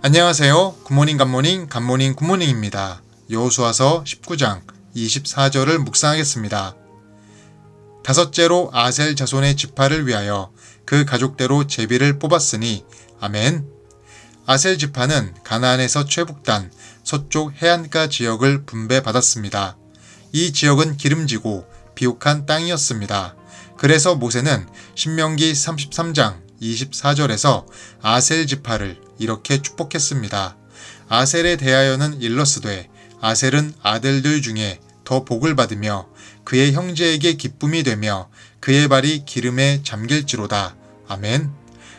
안녕하세요. 굿모닝 굿모닝 굿모닝 굿모닝입니다. 여호수아서 19장 24절을 묵상하겠습니다. 다섯째로 아셀 자손의 지파를 위하여 그 가족대로 제비를 뽑았으니 아멘. 아셀 지파는 가나안에서 최북단 서쪽 해안가 지역을 분배받았습니다. 이 지역은 기름지고 비옥한 땅이었습니다. 그래서 모세는 신명기 33장 24절에서 아셀 지파를 이렇게 축복했습니다. 아셀에 대하여는 일러스되 아셀은 아들들 중에 더 복을 받으며 그의 형제에게 기쁨이 되며 그의 발이 기름에 잠길지로다. 아멘.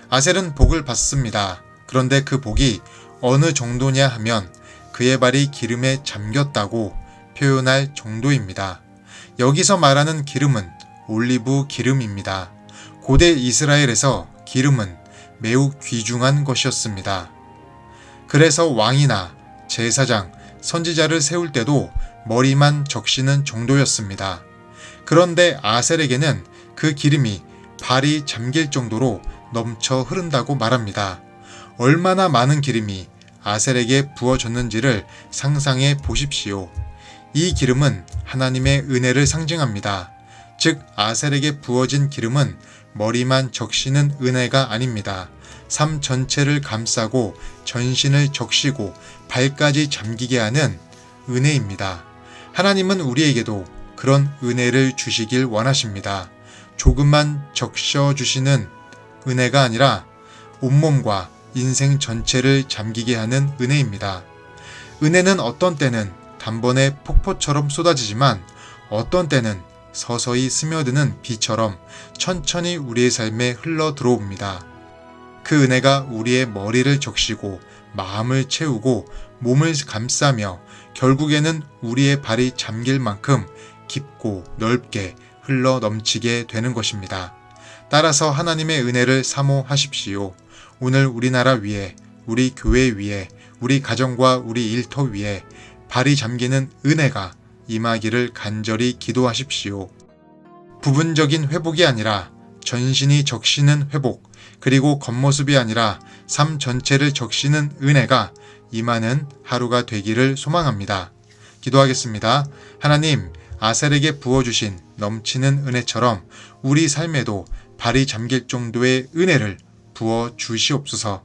아셀은 복을 받습니다. 그런데 그 복이 어느 정도냐 하면 그의 발이 기름에 잠겼다고 표현할 정도입니다. 여기서 말하는 기름은 올리브 기름입니다. 고대 이스라엘에서 기름은 매우 귀중한 것이었습니다. 그래서 왕이나 제사장, 선지자를 세울 때도 머리만 적시는 정도였습니다. 그런데 아셀에게는 그 기름이 발이 잠길 정도로 넘쳐 흐른다고 말합니다. 얼마나 많은 기름이 아셀에게 부어졌는지를 상상해 보십시오. 이 기름은 하나님의 은혜를 상징합니다. 즉, 아셀에게 부어진 기름은 머리만 적시는 은혜가 아닙니다. 삶 전체를 감싸고 전신을 적시고 발까지 잠기게 하는 은혜입니다. 하나님은 우리에게도 그런 은혜를 주시길 원하십니다. 조금만 적셔 주시는 은혜가 아니라 온몸과 인생 전체를 잠기게 하는 은혜입니다. 은혜는 어떤 때는 단번에 폭포처럼 쏟아지지만 어떤 때는 서서히 스며드는 비처럼 천천히 우리의 삶에 흘러 들어옵니다. 그 은혜가 우리의 머리를 적시고 마음을 채우고 몸을 감싸며 결국에는 우리의 발이 잠길 만큼 깊고 넓게 흘러 넘치게 되는 것입니다. 따라서 하나님의 은혜를 사모하십시오. 오늘 우리나라 위에, 우리 교회 위에, 우리 가정과 우리 일터 위에 발이 잠기는 은혜가 임하기를 간절히 기도하십시오. 부분적인 회복이 아니라 전신이 적시는 회복, 그리고 겉모습이 아니라 삶 전체를 적시는 은혜가 임하는 하루가 되기를 소망합니다. 기도하겠습니다. 하나님, 아셀에게 부어주신 넘치는 은혜처럼 우리 삶에도 발이 잠길 정도의 은혜를 부어 주시옵소서.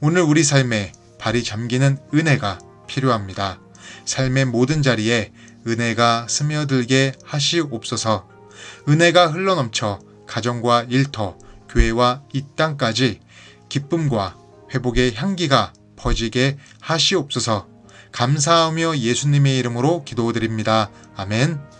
오늘 우리 삶에 발이 잠기는 은혜가 필요합니다. 삶의 모든 자리에 은혜가 스며들게 하시옵소서. 은혜가 흘러넘쳐 가정과 일터, 교회와 이 땅까지 기쁨과 회복의 향기가 퍼지게 하시옵소서. 감사하며 예수님의 이름으로 기도드립니다. 아멘.